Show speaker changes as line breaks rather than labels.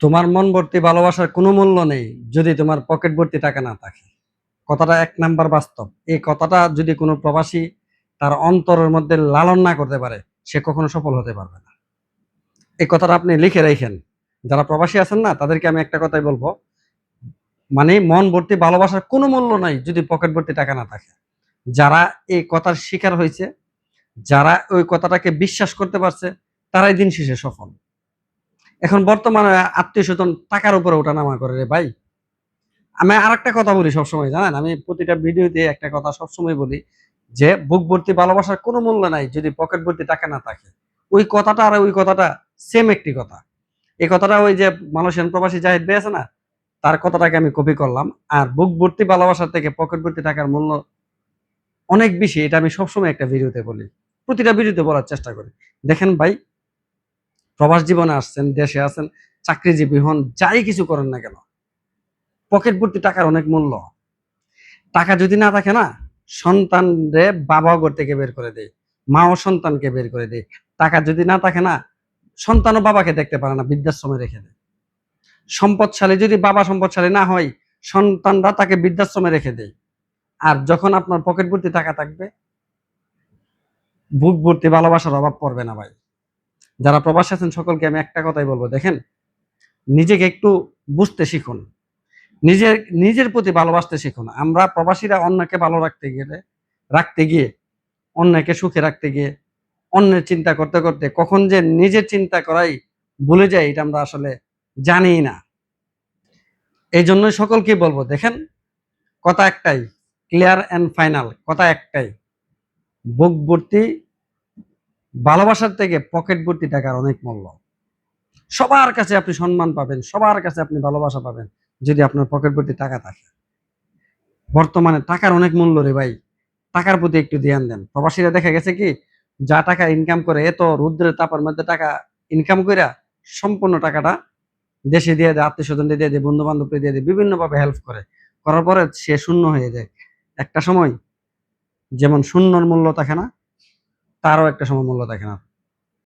তোমার মন ভর্তি ভালোবাসার কোনো মূল্য নেই যদি তোমার পকেট ভর্তি টাকা না থাকে। কথাটা এক নাম্বার বাস্তব। এই কথাটা যদি কোনো প্রবাসী তার অন্তরের মধ্যে লালন না করতে পারে, সে কখনো সফল হতে পারবে না। এই কথাটা আপনি লিখে রেখেন। যারা প্রবাসী আছেন না, তাদেরকে আমি একটা কথাই বলব। মানে মন ভর্তি ভালোবাসার কোনো মূল্য নাই যদি পকেট ভর্তি টাকা না থাকে। যারা এই কথার শিকার হয়েছে, যারা ওই কথাটাকে বিশ্বাস করতে পারছে, তারাই দিন শেষে সফল। এখন বর্তমানে আত্মীয় স্বজন টাকার উপরে ওঠানামা করে রে ভাই। আমি আর একটা কথা বলি সবসময়, জানেন? আমি প্রতিটা ভিডিওতে একটা কথা সবসময় বলি যে, বুক ভর্তি ভালোবাসার কোনো মূল্য নাই যদি পকেট ভর্তি টাকা না থাকে। ওই কথাটা আর ওই কথাটা সেম একটি কথা। এই কথাটা ওই যে মালয়েশিয়ান প্রবাসী জাহিদ ভাই আছে না, তার কথাটাকে আমি কপি করলাম। আর বুক ভর্তি ভালোবাসার থেকে পকেট ভর্তি টাকার মূল্য অনেক বেশি, এটা আমি সবসময় একটা ভিডিওতে বলি। প্রতিটা ভিডিওতে বলার চেষ্টা করি। দেখেন ভাই প্রবাস জীবনে আসছেন, দেশে আছেন, চাকরিজীবী হন, যাই কিছু করেন না কেন, পকেট ভর্তি টাকার অনেক মূল্য। টাকা যদি না থাকে না, সন্তানরে বাবা ঘর থেকে বের করে দেয়, মাও সন্তানকে বের করে দেয়। টাকা যদি না থাকে না, সন্তানও বাবাকে দেখতে পারে না, বৃদ্ধাশ্রমে রেখে দেয়। সম্পদশালী যদি বাবা সম্পদশালী না হয়, সন্তানরা তাকে বৃদ্ধাশ্রমে রেখে দেয়। আর যখন আপনার পকেট ভর্তি টাকা থাকবে বুক ভর্তি ভালোবাসার অভাব পড়বে না ভাই। যারা প্রবাসী আছেন সকলকে আমি একটা কথাই বলব, দেখেন, নিজেকে একটু বুঝতে শিখুন। নিজের নিজের প্রতি ভালোবাসতে শিখুন। আমরা প্রবাসীরা অন্যকে ভালো রাখতে গেলে, রাখতে গিয়ে, অন্যকে সুখে রাখতে গিয়ে, অন্যের চিন্তা করতে করতে কখন যে নিজের চিন্তা করাই ভুলে যাই, এটা আমরা আসলে জানি না। এই জন্যই সকলকে বলব, দেখেন, কথা একটাই, ক্লিয়ার অ্যান্ড ফাইনাল, কথা একটাই, বুক ভর্তি ভালোবাসার থেকে পকেট ভর্তি টাকার অনেক মূল্য। সবার কাছে আপনি সম্মান পাবেন, সবার কাছে আপনি ভালোবাসা পাবেন যদি আপনার পকেট ভর্তি টাকা থাকে। বর্তমানে টাকার অনেক মূল্য রে ভাই, টাকার প্রতি একটু ধ্যান দেন। প্রবাসীরা দেখা গেছে কি, যা টাকা ইনকাম করে, এত রুদ্রের তাপের মধ্যে টাকা ইনকাম কইরা সম্পূর্ণ টাকাটা দেশে দিয়ে দেয় আত্মীয় স্বজন দিয়ে দেয় বন্ধু বান্ধবকে দিয়ে দেয়, বিভিন্নভাবে হেল্প করে। করার পরে সে শূন্য হয়ে যায়। একটা সময় যেমন শূন্যর মূল্য থাকে না তারও একটা সময় মূল্য থাকে না